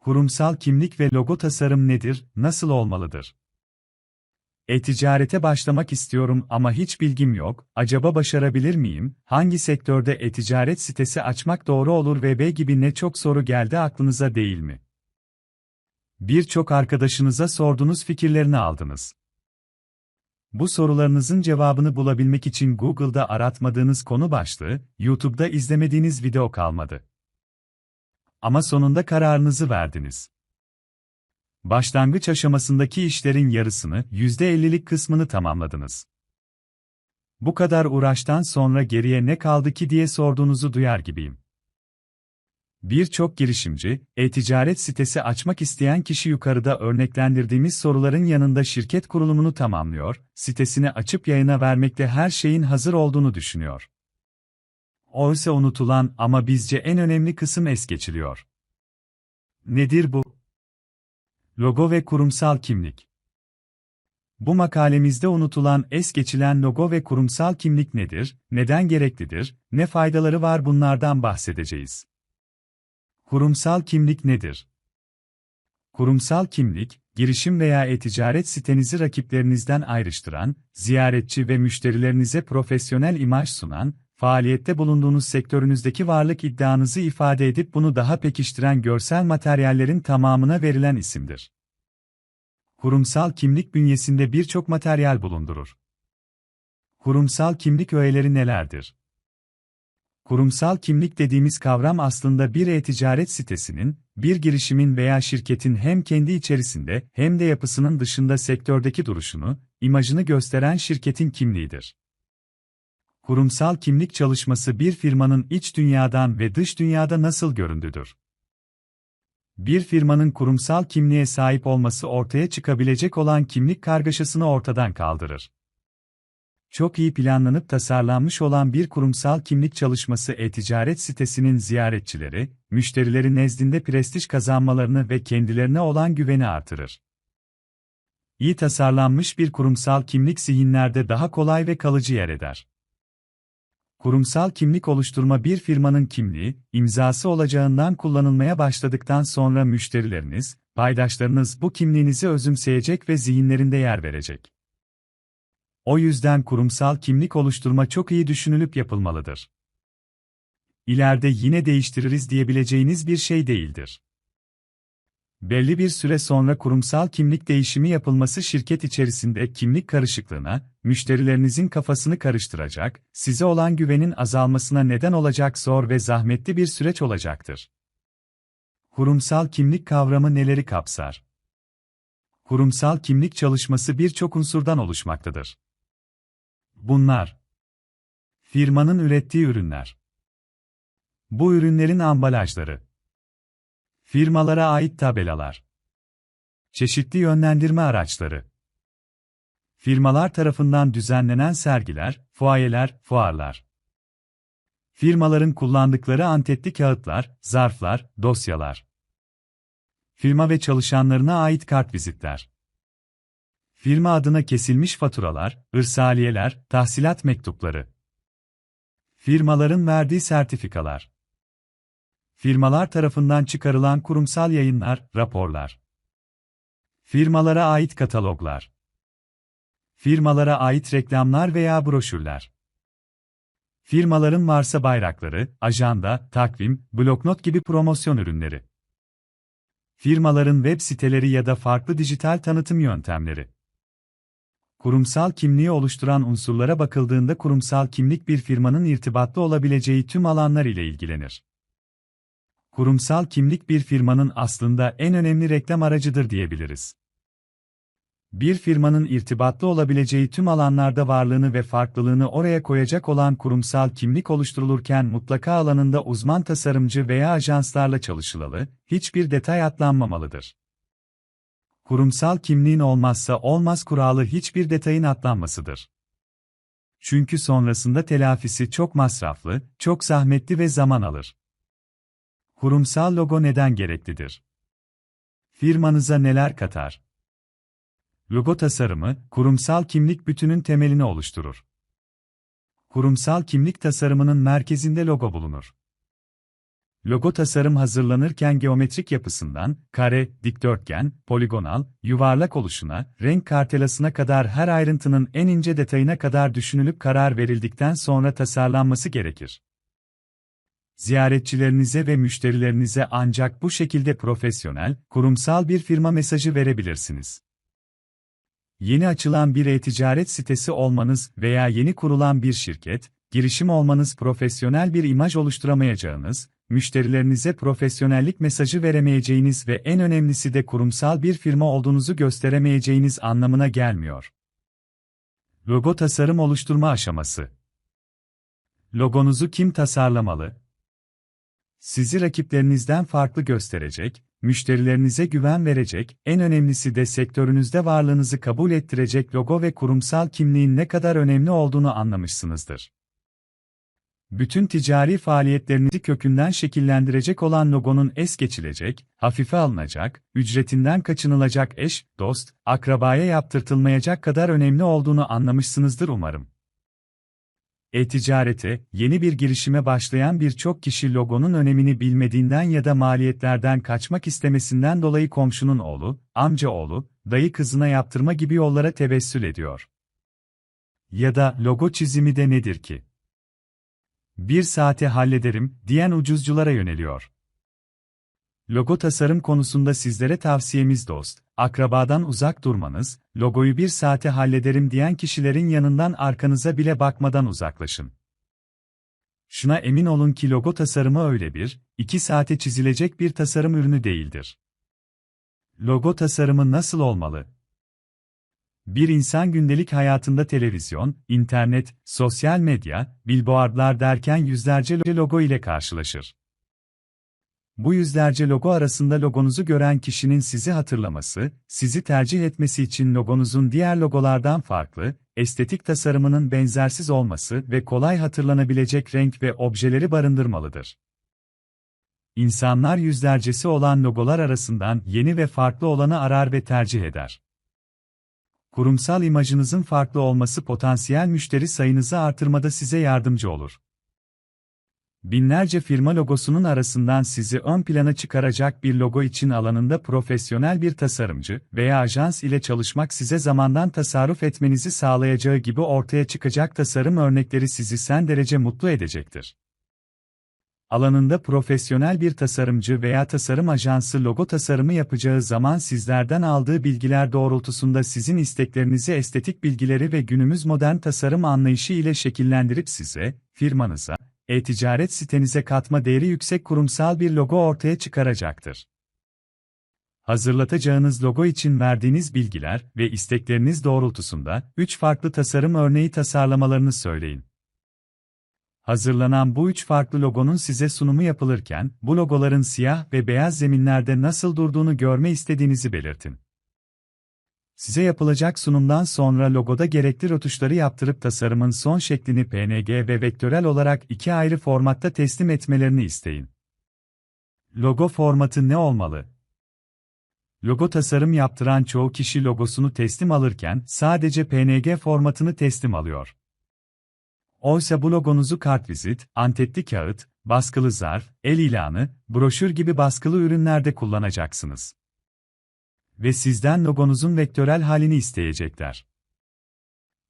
Kurumsal kimlik ve logo tasarım nedir, nasıl olmalıdır? E-ticarete başlamak istiyorum ama hiç bilgim yok, acaba başarabilir miyim? Hangi sektörde e-ticaret sitesi açmak doğru olur ve B gibi ne çok soru geldi aklınıza değil mi? Birçok arkadaşınıza sordunuz fikirlerini aldınız. Bu sorularınızın cevabını bulabilmek için Google'da aratmadığınız konu başlığı, YouTube'da izlemediğiniz video kalmadı. Ama sonunda kararınızı verdiniz. Başlangıç aşamasındaki işlerin yarısını, %50'lik kısmını tamamladınız. Bu kadar uğraştan sonra geriye ne kaldı ki diye sorduğunuzu duyar gibiyim. Birçok girişimci, e-ticaret sitesi açmak isteyen kişi yukarıda örneklendirdiğimiz soruların yanında şirket kurulumunu tamamlıyor, sitesini açıp yayına vermekte her şeyin hazır olduğunu düşünüyor. Oysa unutulan ama bizce en önemli kısım es geçiliyor. Nedir bu? Logo ve kurumsal kimlik. Bu makalemizde unutulan es geçilen logo ve kurumsal kimlik nedir, neden gereklidir, ne faydaları var bunlardan bahsedeceğiz. Kurumsal kimlik nedir? Kurumsal kimlik, girişim veya e-ticaret sitenizi rakiplerinizden ayrıştıran, ziyaretçi ve müşterilerinize profesyonel imaj sunan, faaliyette bulunduğunuz sektörünüzdeki varlık iddianızı ifade edip bunu daha pekiştiren görsel materyallerin tamamına verilen isimdir. Kurumsal kimlik bünyesinde birçok materyal bulundurur. Kurumsal kimlik öğeleri nelerdir? Kurumsal kimlik dediğimiz kavram aslında bir e-ticaret sitesinin, bir girişimin veya şirketin hem kendi içerisinde hem de yapısının dışında sektördeki duruşunu, imajını gösteren şirketin kimliğidir. Kurumsal kimlik çalışması bir firmanın iç dünyadan ve dış dünyada nasıl göründüdür? Bir firmanın kurumsal kimliğe sahip olması ortaya çıkabilecek olan kimlik kargaşasını ortadan kaldırır. Çok iyi planlanıp tasarlanmış olan bir kurumsal kimlik çalışması e-ticaret sitesinin ziyaretçileri, müşterileri nezdinde prestij kazanmalarını ve kendilerine olan güveni artırır. İyi tasarlanmış bir kurumsal kimlik zihinlerde daha kolay ve kalıcı yer eder. Kurumsal kimlik oluşturma bir firmanın kimliği, imzası olacağından kullanılmaya başladıktan sonra müşterileriniz, paydaşlarınız bu kimliğinizi özümseyecek ve zihinlerinde yer verecek. O yüzden kurumsal kimlik oluşturma çok iyi düşünülüp yapılmalıdır. İleride yine değiştiririz diyebileceğiniz bir şey değildir. Belli bir süre sonra kurumsal kimlik değişimi yapılması şirket içerisinde kimlik karışıklığına, müşterilerinizin kafasını karıştıracak, size olan güvenin azalmasına neden olacak zor ve zahmetli bir süreç olacaktır. Kurumsal kimlik kavramı neleri kapsar? Kurumsal kimlik çalışması birçok unsurdan oluşmaktadır. Bunlar Firmanın ürettiği ürünler Bu ürünlerin ambalajları Firmalara ait tabelalar. Çeşitli yönlendirme araçları. Firmalar tarafından düzenlenen sergiler, fuayeler, fuarlar. Firmaların kullandıkları antetli kağıtlar, zarflar, dosyalar. Firma ve çalışanlarına ait kartvizitler Firma adına kesilmiş faturalar, irsaliyeler, tahsilat mektupları. Firmaların verdiği sertifikalar. Firmalar tarafından çıkarılan kurumsal yayınlar, raporlar. Firmalara ait kataloglar. Firmalara ait reklamlar veya broşürler. Firmaların varsa bayrakları, ajanda, takvim, bloknot gibi promosyon ürünleri. Firmaların web siteleri ya da farklı dijital tanıtım yöntemleri. Kurumsal kimliği oluşturan unsurlara bakıldığında kurumsal kimlik bir firmanın irtibatlı olabileceği tüm alanlar ile ilgilenir. Kurumsal kimlik bir firmanın aslında en önemli reklam aracıdır diyebiliriz. Bir firmanın irtibatlı olabileceği tüm alanlarda varlığını ve farklılığını oraya koyacak olan kurumsal kimlik oluşturulurken mutlaka alanında uzman tasarımcı veya ajanslarla çalışılalı, hiçbir detay atlanmamalıdır. Kurumsal kimliğin olmazsa olmaz kuralı hiçbir detayın atlanmasıdır. Çünkü sonrasında telafisi çok masraflı, çok zahmetli ve zaman alır. Kurumsal logo neden gereklidir? Firmanıza neler katar? Logo tasarımı, kurumsal kimlik bütünün temelini oluşturur. Kurumsal kimlik tasarımının merkezinde logo bulunur. Logo tasarım hazırlanırken geometrik yapısından, kare, dikdörtgen, poligonal, yuvarlak oluşuna, renk kartelasına kadar her ayrıntının en ince detayına kadar düşünülüp karar verildikten sonra tasarlanması gerekir. Ziyaretçilerinize ve müşterilerinize ancak bu şekilde profesyonel, kurumsal bir firma mesajı verebilirsiniz. Yeni açılan bir e-ticaret sitesi olmanız veya yeni kurulan bir şirket, girişim olmanız profesyonel bir imaj oluşturamayacağınız, müşterilerinize profesyonellik mesajı veremeyeceğiniz ve en önemlisi de kurumsal bir firma olduğunuzu gösteremeyeceğiniz anlamına gelmiyor. Logo tasarım oluşturma aşaması. Logonuzu kim tasarlamalı? Sizi rakiplerinizden farklı gösterecek, müşterilerinize güven verecek, en önemlisi de sektörünüzde varlığınızı kabul ettirecek logo ve kurumsal kimliğin ne kadar önemli olduğunu anlamışsınızdır. Bütün ticari faaliyetlerinizi kökünden şekillendirecek olan logonun es geçilecek, hafife alınacak, ücretinden kaçınılacak eş, dost, akrabaya yaptırtılmayacak kadar önemli olduğunu anlamışsınızdır umarım. E-ticarete, yeni bir girişime başlayan birçok kişi logonun önemini bilmediğinden ya da maliyetlerden kaçmak istemesinden dolayı komşunun oğlu, amca oğlu, dayı kızına yaptırma gibi yollara tevessül ediyor. Ya da logo çizimi de nedir ki? Bir saate hallederim diyen ucuzculara yöneliyor. Logo tasarım konusunda sizlere tavsiyemiz dost, akrabadan uzak durmanız, logoyu bir saate hallederim diyen kişilerin yanından arkanıza bile bakmadan uzaklaşın. Şuna emin olun ki logo tasarımı öyle bir, iki saate çizilecek bir tasarım ürünü değildir. Logo tasarımı nasıl olmalı? Bir insan gündelik hayatında televizyon, internet, sosyal medya, billboardlar derken yüzlerce logo ile karşılaşır. Bu yüzlerce logo arasında logonuzu gören kişinin sizi hatırlaması, sizi tercih etmesi için logonuzun diğer logolardan farklı, estetik tasarımının benzersiz olması ve kolay hatırlanabilecek renk ve objeleri barındırmalıdır. İnsanlar yüzlercesi olan logolar arasından yeni ve farklı olanı arar ve tercih eder. Kurumsal imajınızın farklı olması potansiyel müşteri sayınızı artırmada size yardımcı olur. Binlerce firma logosunun arasından sizi ön plana çıkaracak bir logo için alanında profesyonel bir tasarımcı veya ajans ile çalışmak size zamandan tasarruf etmenizi sağlayacağı gibi ortaya çıkacak tasarım örnekleri sizi sen derece mutlu edecektir. Alanında profesyonel bir tasarımcı veya tasarım ajansı logo tasarımı yapacağı zaman sizlerden aldığı bilgiler doğrultusunda sizin isteklerinizi estetik bilgileri ve günümüz modern tasarım anlayışı ile şekillendirip size, firmanıza, e-ticaret sitenize katma değeri yüksek kurumsal bir logo ortaya çıkaracaktır. Hazırlatacağınız logo için verdiğiniz bilgiler ve istekleriniz doğrultusunda 3 farklı tasarım örneği tasarlamalarını söyleyin. Hazırlanan bu üç farklı logonun size sunumu yapılırken, bu logoların siyah ve beyaz zeminlerde nasıl durduğunu görme istediğinizi belirtin. Size yapılacak sunumdan sonra logoda gerekli rötuşları yaptırıp tasarımın son şeklini PNG ve vektörel olarak iki ayrı formatta teslim etmelerini isteyin. Logo formatı ne olmalı? Logo tasarım yaptıran çoğu kişi logosunu teslim alırken sadece PNG formatını teslim alıyor. Oysa bu logonuzu kartvizit, antetli kağıt, baskılı zarf, el ilanı, broşür gibi baskılı ürünlerde kullanacaksınız ve sizden logonuzun vektörel halini isteyecekler.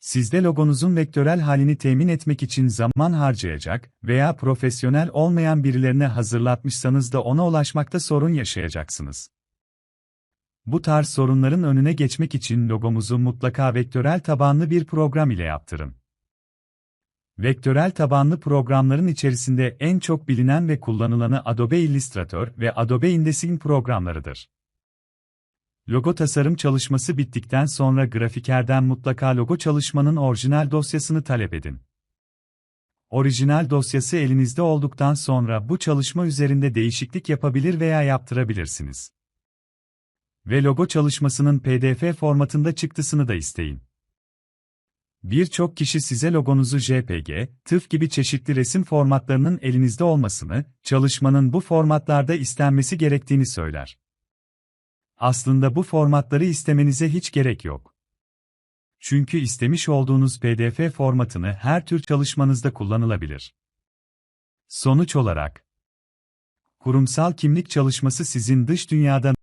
Sizde logonuzun vektörel halini temin etmek için zaman harcayacak veya profesyonel olmayan birilerine hazırlatmışsanız da ona ulaşmakta sorun yaşayacaksınız. Bu tarz sorunların önüne geçmek için logomuzu mutlaka vektörel tabanlı bir program ile yaptırın. Vektörel tabanlı programların içerisinde en çok bilinen ve kullanılanı Adobe Illustrator ve Adobe InDesign programlarıdır. Logo tasarım çalışması bittikten sonra grafikerden mutlaka logo çalışmanın orijinal dosyasını talep edin. Orijinal dosyası elinizde olduktan sonra bu çalışma üzerinde değişiklik yapabilir veya yaptırabilirsiniz. Ve logo çalışmasının PDF formatında çıktısını da isteyin. Birçok kişi size logonuzu JPG, TIFF gibi çeşitli resim formatlarının elinizde olmasını, çalışmanın bu formatlarda istenmesi gerektiğini söyler. Aslında bu formatları istemenize hiç gerek yok. Çünkü istemiş olduğunuz PDF formatını her tür çalışmanızda kullanılabilir. Sonuç olarak Kurumsal kimlik çalışması sizin dış dünyada